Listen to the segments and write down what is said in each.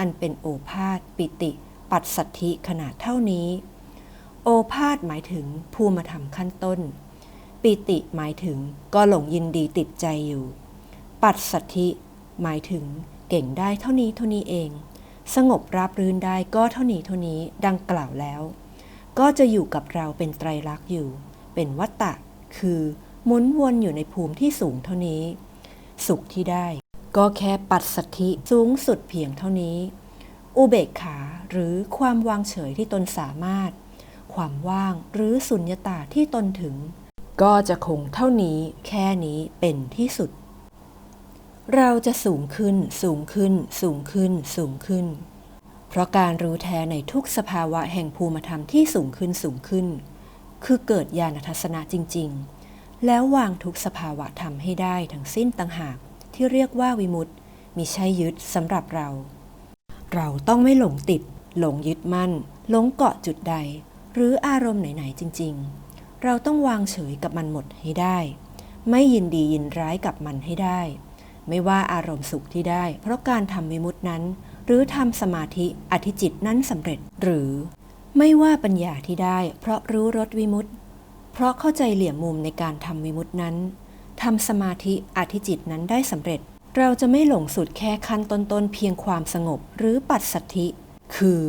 อันเป็นโอภาษปิติ ปัสสัทธิขนาดเท่านี้ โอภาษหมายถึงภูมิธรรมขั้นต้น ปิติหมายถึงก็หลงยินดีติดใจอยู่ ปัสสัทธิหมายถึงเก่งได้เท่านี้เท่านี้เอง สงบราบรื่นได้ก็เท่านี้เท่านี้ดังกล่าวแล้ว ก็จะอยู่กับเราเป็นไตรลักษณ์อยู่ เป็นวัตตะ คือหมุนวนอยู่ในภูมิที่สูงเท่านี้ สุขที่ได้ ก็แค่ปัดสัทธิสูงสุดเพียงเท่านี้ อุเบกขาหรือความวางเฉยที่ตนสามารถ ความว่างหรือสุญญตาที่ตนถึง ก็จะคงเท่านี้แค่นี้เป็นที่สุด เราจะสูงขึ้นสูงขึ้น สูงขึ้น สูงขึ้น เพราะการรู้แท้ในทุกสภาวะแห่งภูมิธรรมที่สูงขึ้นสูงขึ้น คือเกิดญาณทัศนะจริง ๆ แล้ววางทุกสภาวะธรรมให้ได้ทั้งสิ้นต่างหาก ที่เรียกว่าวิมุตติมิใช่ยึดสำหรับเรา เราต้องไม่หลงติด หลงยึดมั่น หลงเกาะจุดใด หรืออารมณ์ไหน ๆ จริง ๆ เราต้องวางเฉยกับมันหมดให้ได้ ไม่ยินดียินร้ายกับมันให้ได้ ไม่ว่าอารมณ์สุขที่ได้ เพราะการทำวิมุตินั้น หรือทำสมาธิอธิจิตนั้นสำเร็จ หรือ ไม่ว่าปัญญาที่ได้ เพราะรู้รสวิมุตติ เพราะเข้าใจเหลี่ยมมุมในการทำวิมุตินั้น ทำสมาธิอธิจิตนั้นได้สำเร็จ เราจะไม่หลงสุดแค่ขั้นต้นๆเพียงความสงบหรือปัจสัทธิ คือ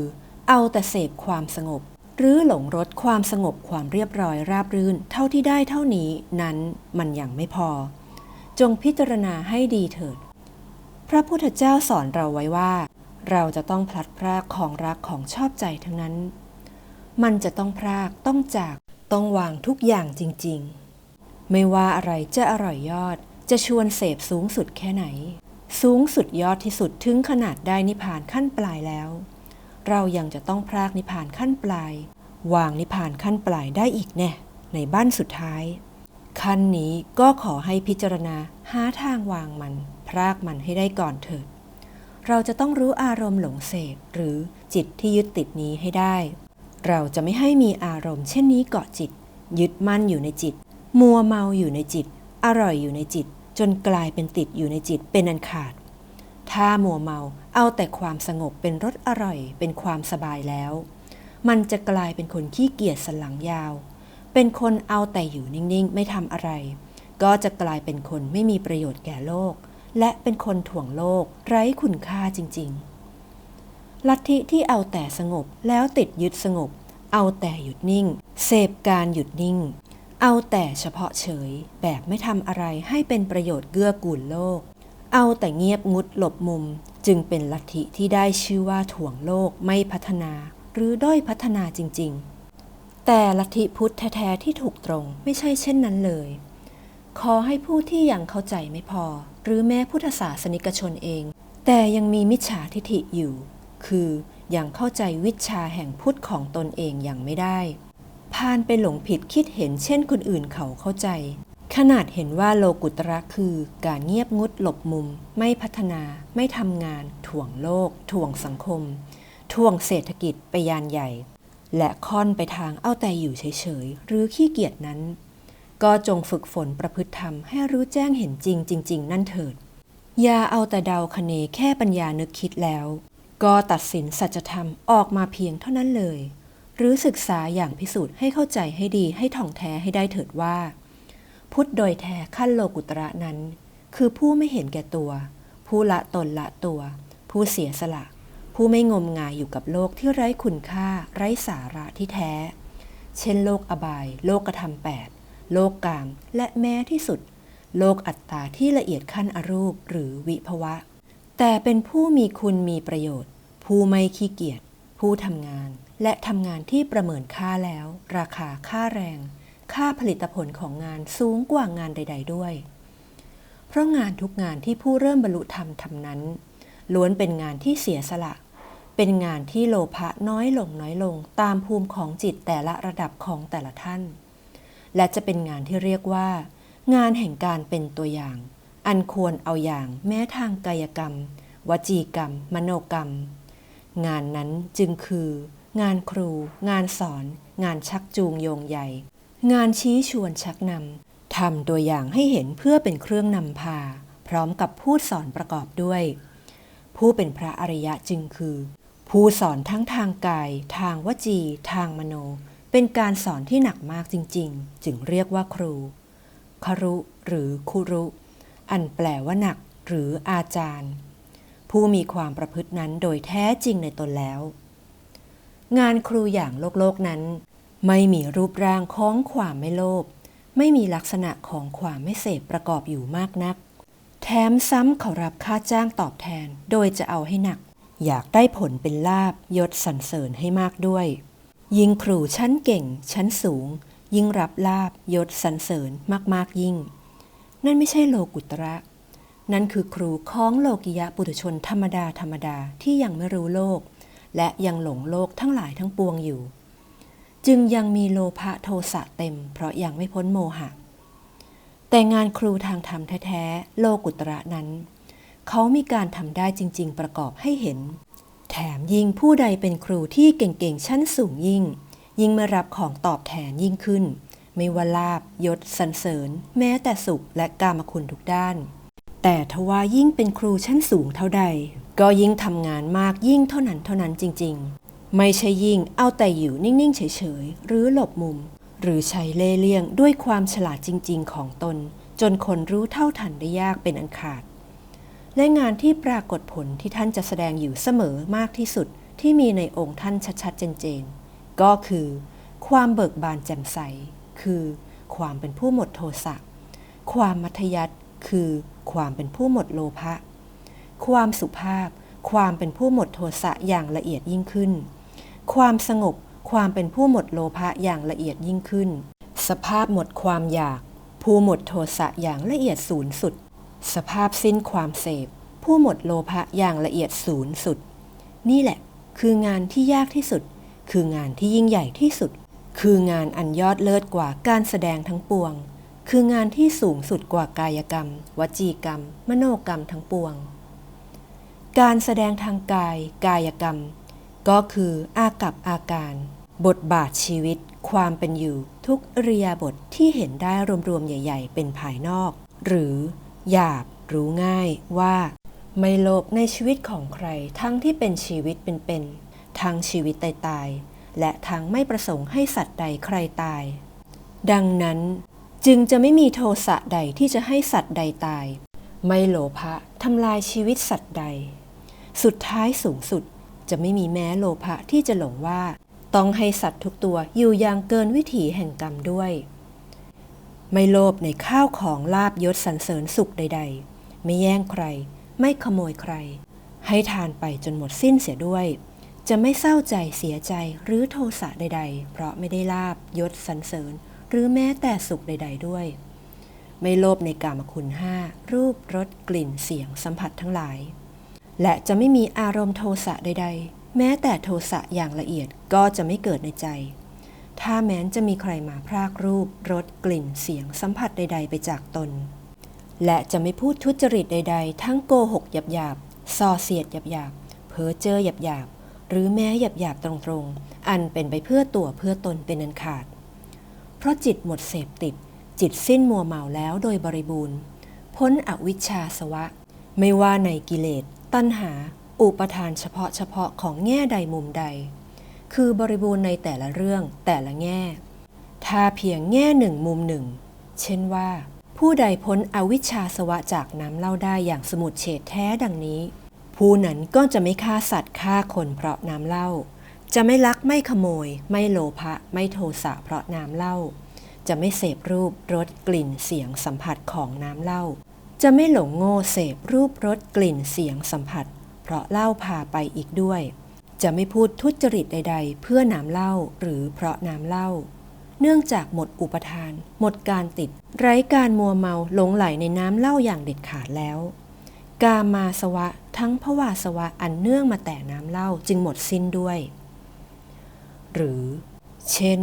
เอาแต่เสพความสงบ หรือหลงรสความสงบความเรียบร้อยราบรื่น เท่าที่ได้เท่านี้นั้นมันยังไม่พอ จงพิจารณาให้ดีเถิด พระพุทธเจ้าสอนเราไว้ว่า เราจะต้องพลัดพรากของรักของชอบใจทั้งนั้น มันจะต้องพรากต้องจากต้องวางทุกอย่างจริง ๆ ไม่ว่าอะไรจะอร่อยยอด จะชวนเสพสูงสุดแค่ไหน สูงสุดยอดที่สุดถึงขนาดได้นิพพานขั้นปลายแล้ว เรายังจะต้องพรากนิพพานขั้นปลาย วางนิพพานขั้นปลายได้อีกแน่ ในบ้านสุดท้าย ขั้นนี้ก็ขอให้พิจารณาหาทางวางมัน พรากมันให้ได้ก่อนเถิด เราจะต้องรู้อารมณ์หลงเสพหรือจิตที่ยึดติดนี้ให้ได้ เราจะไม่ให้มีอารมณ์เช่นนี้เกาะจิต ยึดมั่นอยู่ในจิต มัวเมาอยู่ในจิต อร่อยอยู่ในจิต จนกลายเป็นติดอยู่ในจิตเป็นอันขาด ถ้ามัวเมาเอาแต่ความสงบเป็นรสอร่อยเป็นความสบายแล้ว มันจะกลายเป็นคนขี้เกียจสนหลังยาว เป็นคนเอาแต่อยู่นิ่งๆ ไม่ทำอะไร ก็จะกลายเป็นคนไม่มีประโยชน์แก่โลก และเป็นคนถ่วงโลก ไร้คุณค่าจริง ๆ ลัทธิที่เอาแต่สงบแล้วติดยึดสงบเอาแต่หยุดนิ่ง เสพการหยุดนิ่ง เอาแต่เฉพาะเฉยแบบไม่ทำอะไรให้เป็นประโยชน์เกื้อกูลโลก เอาแต่เงียบงุดหลบมุมจึงเป็นลัทธิที่ได้ชื่อว่าถ่วงโลกไม่พัฒนา หรือด้อยพัฒนาจริง ๆ แต่ลัทธิพุทธแท้ๆที่ถูกตรงไม่ใช่เช่นนั้นเลย ขอให้ผู้ที่ยังเข้าใจไม่พอ หรือแม้พุทธศาสนิกชนเอง แต่ยังมีมิจฉาทิฐิอยู่ คือยังเข้าใจวิชาแห่งพุทธของตนเองอย่างไม่ได้ พานไปหลงผิดคิดเห็นเช่นคนอื่นเขาเข้าใจ ขนาดเห็นว่าโลกุตระคือการเงียบงุดหลบมุม ไม่พัฒนา ไม่ทำงาน ถ่วงโลก ถ่วงสังคม ถ่วงเศรษฐกิจไปยานใหญ่ และค่อนไปทางเอาแต่อยู่เฉยๆ หรือขี้เกียจนั้น ก็จงฝึกฝนประพฤติธรรมให้รู้แจ้งเห็นจริงจริง ๆ นั่นเถิด อย่าเอาแต่เดาคเนแค่ปัญญานึกคิดแล้ว ก็ตัดสินสัจธรรมออกมาเพียงเท่านั้นเลย หรือศึกษาอย่างพิสูจน์ให้เข้าใจให้ดีให้ท่องแท้ให้ได้เถิดว่า พุทธโดยแท้ขั้นโลกุตระนั้น คือผู้ไม่เห็นแก่ตัว ผู้ละตนละตัว ผู้เสียสละ ผู้ไม่งมงายอยู่กับโลกที่ไร้คุณค่า ไร้สาระที่แท้ เช่น โลกอบาย โลกกระทำแปดโลกกามและแม้ที่สุด โลกอัตตาที่ละเอียดขั้นอรูปหรือวิภวะ แต่เป็นผู้มีคุณมีประโยชน์ ผู้ไม่ขี้เกียจผู้ทำงาน และทำงานที่ประเมินค่าแล้ว ราคาค่าแรง ค่าผลิตผลของงานสูงกว่างานใด ๆ ด้วย เพราะงานทุกงานที่ผู้เริ่มบรรลุธรรมทำนั้น ล้วนเป็นงานที่เสียสละ เป็นงานที่โลภะน้อยลงน้อยลงตามภูมิของจิตแต่ละระดับของแต่ละท่าน และจะเป็นงานที่เรียกว่า งานแห่งการเป็นตัวอย่าง อันควรเอาอย่างแม้ทางกายกรรม วจีกรรม มโนกรรม งานนั้นจึงคือ งานครู งานสอน งานชักจูงโยงใหญ่งานชี้ชวนชักนำทำตัวอย่างให้เห็นเพื่อเป็นเครื่องนำพา พร้อมกับพูดสอนประกอบด้วยผผู้เป็นพระอริยะจึงคือ ผู้สอนทั้งทางกาย ทางวจี ทางมโน เป็นการสอนที่หนักมากจริง ๆ จึงเรียกว่าครู ครุหรือคุรุ อันแปลว่าหนัก หรืออาจารย์ ผู้มีความประพฤตินั้นโดยแท้จริงในตนแล้ว งานครูอย่างโลกโลกนั้น ไม่มีรูปร่างของความไม่โลภไม่มีลักษณะของความไม่เสพประกอบอยู่มากนัก แถมซ้ำเขารับค่าจ้างตอบแทนโดยจะเอาให้หนัก อยากได้ผลเป็นลาบยศสรรเสริญให้มากด้วย ยิ่งครูชั้นเก่ง ชั้นสูง ยิ่งรับลาบยศสรรเสริญมากๆยิ่ง นั่นไม่ใช่โลกุตระ นั่นคือครูของโลกิยะปุถุชนธรรมดาธรรมดาที่ยังไม่รู้โลก และยังหลงโลกทั้งหลายทั้งปวงอยู่ จึงยังมีโลภะโทสะเต็ม เพราะยังไม่พ้นโมหะ แต่งานครูทางธรรมแท้ๆโลกุตระนั้น เขามีการทำได้จริง ๆ ประกอบให้เห็น แถมยิ่งผู้ใดเป็นครูที่เก่งๆชั้นสูงยิ่ง ยิ่งมารับของตอบแทนยิ่งขึ้น ไม่ว่าลาบยศสรรเสริญ แม้แต่สุขและกามคุณทุกด้านแต่ทว่ายิ่งเป็นครูชั้นสูงเท่าใด ก็ยิ่งทำงานมากยิ่งเท่านั้นเท่านั้นจริงๆ ไม่ใช่ยิ่งเอาแต่อยู่นิ่งๆ เฉยๆ หรือหลบมุม หรือใช้เล่เลี่ยงด้วยความฉลาดจริงๆ ของตน จนคนรู้เท่าทันได้ยากเป็นอันขาด และงานที่ปรากฏผลที่ท่านจะแสดงอยู่เสมอมากที่สุดที่มีในองค์ท่านชัดๆ เจนๆ ก็คือ ความเบิกบานแจ่มใส คือ ความเป็นผู้หมดโทสะ ความมัธยัติคือ ความเป็นผู้หมดโลภะ ความสุภาพ ความเป็นผู้หมดโทสะอย่างละเอียดยิ่งขึ้น ความสงบ ความเป็นผู้หมดโลภะอย่างละเอียดยิ่งขึ้น สภาพหมดความอยาก ผู้หมดโทสะอย่างละเอียดศูนย์สุด สภาพสิ้นความเสพ ผู้หมดโลภะอย่างละเอียดศูนย์สุด นี่แหละ คืองานที่ยากที่สุด คืองานที่ยิ่งใหญ่ที่สุด คืองานอันยอดเลิศกว่าการแสดงทั้งปวงคืองานที่สูงสุดกว่ากายกรรม วจีกรรม มโนกรรมทั้งปวง การแสดงทางกายกายกรรม ก็คืออากับอาการ บทบาทชีวิต ความเป็นอยู่ ทุกอริยบทที่เห็นได้รวมๆใหญ่ ๆ เป็นภายนอก หรือหยาบรู้ง่ายว่า ไม่โลภในชีวิตของใคร ทั้งที่เป็นชีวิตเป็นๆทั้งชีวิตตายตายๆและทั้งไม่ประสงค์ให้สัตว์ใดใครตาย ดังนั้นจึงจะไม่มีโทสะใดที่จะให้สัตว์ใดตาย ไม่โลภะทำลายชีวิตสัตว์ใด สุดท้ายสูงสุดจะไม่มีแม้โลภะที่จะหลงว่า ต้องให้สัตว์ทุกตัวอยู่อย่างเกินวิถีแห่งกรรมด้วย ไม่โลภในข้าวของลาบยศสรรเสริญสุขใด ๆ ไม่แย่งใคร ไม่ขโมยใคร ให้ทานไปจนหมดสิ้นเสียด้วย จะไม่เศร้าใจเสียใจหรือโทสะใด ๆ เพราะไม่ได้ลาบยศสรรเสริญ หรือแม้แต่สุขใด ๆ ด้วย ไม่โลภในกามคุณห้ารูปรสกลิ่นเสียงสัมผัสทั้งหลาย และจะไม่มีอารมณ์โทสะใด ๆ แม้แต่โทสะอย่างละเอียดก็จะไม่เกิดในใจ ถ้าแม้นจะมีใครมาพรากรูปรสกลิ่นเสียงสัมผัสใด ๆ ไปจากตน และจะไม่พูดทุจริตใด ๆ ทั้งโกหกหยาบๆส่อเสียดหยาบๆเพ้อเจ้อหยาบๆหรือแม้หยาบๆตรงๆ อันเป็นไปเพื่อตัวเพื่อตนเป็นอันขาด เพราะจิตหมดเสพติด จิตสิ้นมัวเมาแล้วโดยบริบูรณ์ พ้นอวิชชาสวะ ไม่ว่าในกิเลส ตัณหาอุปทานเฉพาะเฉพาะของแง่ใดมุมใด คือบริบูรณ์ในแต่ละเรื่องแต่ละแง่ ถ้าเพียงแง่หนึ่งมุมหนึ่ง เช่นว่า ผู้ใดพ้นอวิชชาสวะจากน้ำเล่าได้อย่างสมุดเฉดแท้ดังนี้ ผู้นั้นก็จะไม่ฆ่าสัตว์ฆ่าคนเพราะน้ำเล่า จะไม่ลักไม่ขโมย ไม่โลภะไม่โทสะเพราะน้ำเล่า จะไม่เสพรูปรสกลิ่นเสียงสัมผัสของน้ำเล่า จะไม่หลงโง่เสพรูปรสกลิ่นเสียงสัมผัส เพราะเล่าพาไปอีกด้วย จะไม่พูดทุจริตใด ๆ เพื่อน้ำเล่าหรือเพราะน้ำเล่า เนื่องจากหมดอุปทาน หมดการติด ไร้การมัวเมาหลงไหลในน้ำเล่าอย่างเด็ดขาดแล้ว กามาสวะทั้งภวาสวะอันเนื่องมาแต่น้ำเล่าจึงหมดสิ้นด้วย หรือ เช่น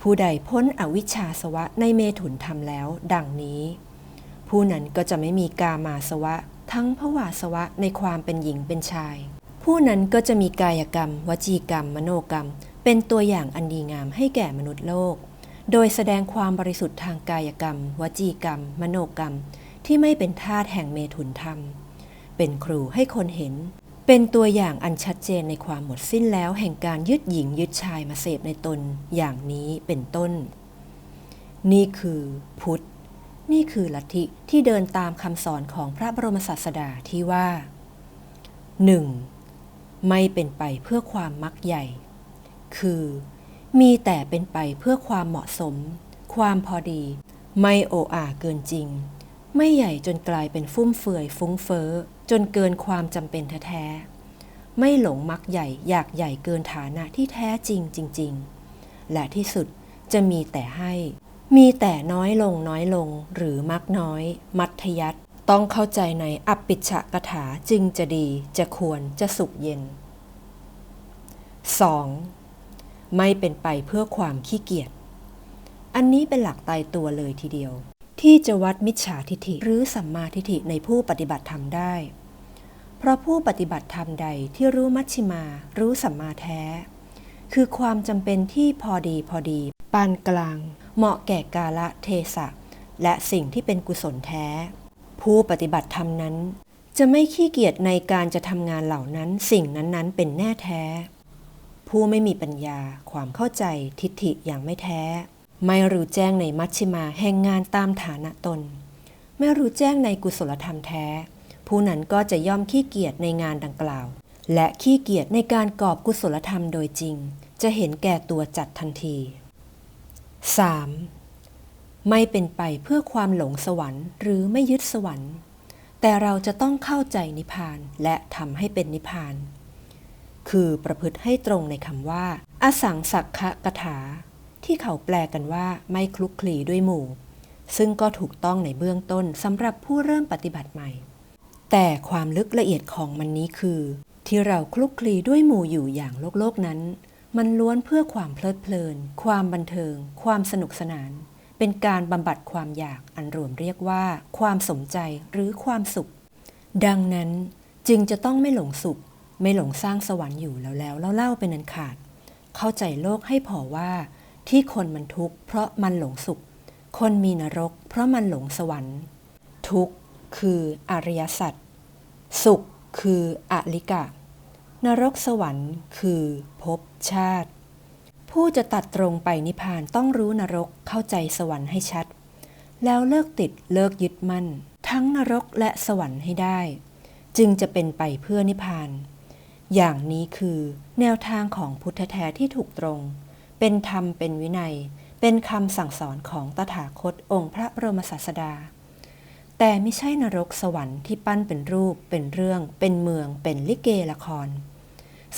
ผู้ใดพ้นอวิชชาสวะในเมถุนธรรมแล้ว ดังนี้ ผู้นั้นก็จะไม่มีกามาสวะ ทั้งภวาสวะในความเป็นหญิงเป็นชาย ผู้นั้นก็จะมีกายกรรม วจีกรรม มโนกรรม เป็นตัวอย่างอันดีงามให้แก่มนุษย์โลก โดยแสดงความบริสุทธิ์ทางกายกรรม วจีกรรม มโนกรรม ที่ไม่เป็นทาตแห่งเมถุนธรรม เป็นครูให้คนเห็น เป็นตัวอย่างอันชัดเจนในความหมดสิ้นแล้วแห่งการยึดหญิงยึดชายมาเสพในตน อย่างนี้เป็นต้น นี่คือพุทธ นี่คือลัทธิที่เดินตามคำสอนของพระบรมศาสดาที่ว่า 1. ไม่เป็นไปเพื่อความมักใหญ่ คือ มีแต่เป็นไปเพื่อความเหมาะสม ความพอดี ไม่โออาเกินจริง ไม่ใหญ่จนกลายเป็นฟุ่มเฟือยฟุ้งเฟ้อ จนเกินความจำเป็นแท้ๆไม่หลงมักใหญ่อยากใหญ่เกินฐานะที่แท้จริงจริง ๆ และที่สุดจะมีแต่ให้ มีแต่น้อยลงน้อยลงหรือมักน้อย มัธยัตต้องเข้าใจในอปิชฉกถาจึงจะดีจะควรจะสุขเย็น 2. ไม่เป็นไปเพื่อความขี้เกียจ อันนี้เป็นหลักตายตัวเลยทีเดียว ที่จะวัดมิจฉาทิฐิหรือสัมมาทิฐิในผู้ปฏิบัติธรรมได้ เพราะผู้ปฏิบัติธรรมใดที่รู้มัชชิมา รู้สัมมาแท้ คือความจำเป็นที่พอดีพอดี ปานกลาง เหมาะแก่กาละเทศะ และสิ่งที่เป็นกุศลแท้ ผู้ปฏิบัติธรรมนั้น จะไม่ขี้เกียจในการจะทำงานเหล่านั้นสิ่งนั้นๆ เป็นแน่แท้ ผู้ไม่มีปัญญาความเข้าใจทิฏฐิอย่างไม่แท้ ไม่รู้แจ้งในมัชชิมาแห่งงานตามฐานะตน ไม่รู้แจ้งในกุศลธรรมแท้ ผู้นั้นก็จะย่อมขี้เกียจในงานดังกล่าว และขี้เกียจในการกอบกุศลธรรมโดยจริง จะเห็นแก่ตัวจัดทันที 3. ไม่เป็นไปเพื่อความหลงสวรรค์ หรือไม่ยึดสวรรค์ แต่เราจะต้องเข้าใจนิพพานและทำให้เป็นนิพพาน คือประพฤติให้ตรงในคำว่า อสังสักขะกถา ที่เขาแปลกันว่าไม่คลุกคลีด้วยหมู่ ซึ่งก็ถูกต้องในเบื้องต้นสำหรับผู้เริ่มปฏิบัติใหม่ แต่ความลึกละเอียดของมันนี้คือ ที่เราคลุกคลีด้วยหมู่อยู่อย่างโลกโลกนั้น มันล้วนเพื่อความเพลิดเพลิน ความบันเทิง ความสนุกสนาน เป็นการบำบัดความอยากอันรวมเรียกว่า ความสมใจหรือความสุข ดังนั้นจึงจะต้องไม่หลงสุข ไม่หลงสร้างสวรรค์อยู่แล้วแล้วเล่าเป็นอันขาด เข้าใจโลกให้พอว่า ที่คนมันทุกข์เพราะมันหลงสุข คนมีนรก เพราะมันหลงสวรรค์ ทุกข์คืออริยสัจสุขคืออลิกะ นรกสวรรค์ คือภพชาติ ผู้จะตัดตรงไปนิพพานต้องรู้นรกเข้าใจสวรรค์ให้ชัด แล้วเลิกติดเลิกยึดมั่น ทั้งนรกและสวรรค์ให้ได้ จึงจะเป็นไปเพื่อนิพพาน อย่างนี้คือแนวทางของพุทธแท้ที่ถูกตรง เป็นธรรมเป็นวินัย เป็นคำสั่งสอนของตถาคตองค์พระบรมศาสดา แต่ไม่ใช่นรกสวรรค์ที่ปั้นเป็นรูป เป็นเรื่อง เป็นเมือง เป็นลิเกละคร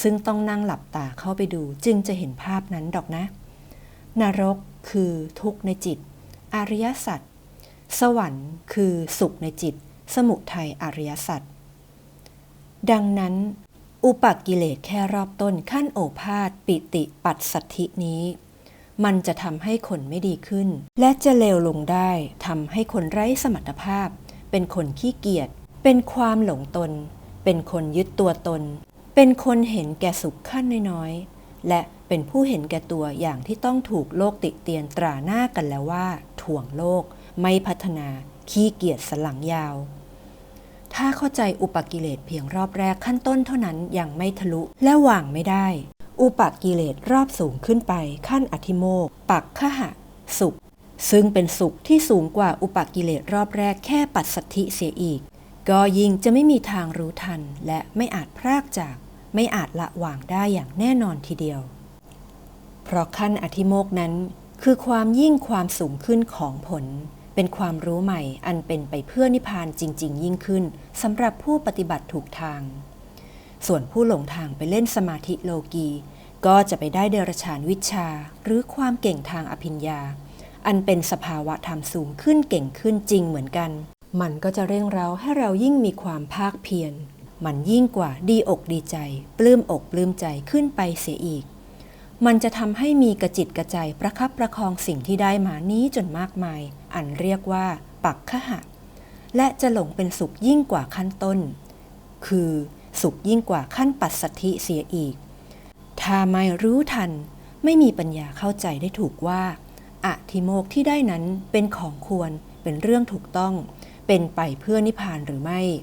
ซึ่งต้องนั่งหลับตาเข้าไปดูจึงจะเห็นภาพนั้นดอกนะ นรกคือทุกข์ในจิต อริยสัจ สวรรค์คือสุขในจิต สมุทัยอริยสัจ ดังนั้น อุปกิเลสแค่รอบต้นขั้นโอภาษปิติปัสสัทธินี้ มันจะทำให้คนไม่ดีขึ้น และจะเลวลงได้ทำให้คนไร้สมรรถภาพ เป็นคนขี้เกียจเป็นความหลงตน เป็นคนยึดตัวตน เป็นคนเห็นแก่สุขขั้นน้อยๆ และเป็นผู้เห็นแก่ตัวอย่างที่ต้องถูกโลกติเตียนตราหน้ากันแล้วว่า ถ่วงโลก ไม่พัฒนา ขี้เกียจสลังยาว ถ้าเข้าใจอุปกิเลสเพียงรอบแรกขั้นต้นเท่านั้นยังไม่ทะลุและวางไม่ได้ อุปกิเลสรอบสูงขึ้นไปขั้นอธิโมกข์ปักขหะ สุข ซึ่งเป็นสุขที่สูงกว่าอุปกิเลสรอบแรกแค่ปัสสัทธิเสียอีก ก็ยิ่งจะไม่มีทางรู้ทันและไม่อาจพรากจาก ไม่อาจละวางได้อย่างแน่นอนทีเดียว เพราะขั้นอธิโมกข์นั้น คือความยิ่งความสูงขึ้นของผล เป็นความรู้ใหม่อันเป็นไปเพื่อนิพพานจริง ๆ ยิ่งขึ้นสำหรับผู้ปฏิบัติถูกทาง ส่วนผู้หลงทางไปเล่นสมาธิโลกี ก็จะไปได้เดรัจฉานวิชา หรือความเก่งทางอภิญญา อันเป็นสภาวะธรรมสูงขึ้นเก่งขึ้นจริงเหมือนกัน มันก็จะเร่งเร้าให้เรายิ่งมีความภาคเพียร มันยิ่งกว่าดีอกดีใจ ปลื้มอกปลื้มใจขึ้นไปเสียอีก มันจะทำให้มีกระจิตกระใจประคับประคองสิ่งที่ได้มานี้จนมากมาย อันเรียกว่า ปักขหะและจะหลงเป็นสุขยิ่งกว่าขั้นต้น คือ สุขยิ่งกว่าขั้นปัสสัทธิเสียอีก ถ้าไม่รู้ทัน ไม่มีปัญญาเข้าใจได้ถูกว่าอะธิโมกข์ที่ได้นั้นเป็นของควรเป็นเรื่องถูกต้อง เป็นไปเพื่อนิพพานหรือไม่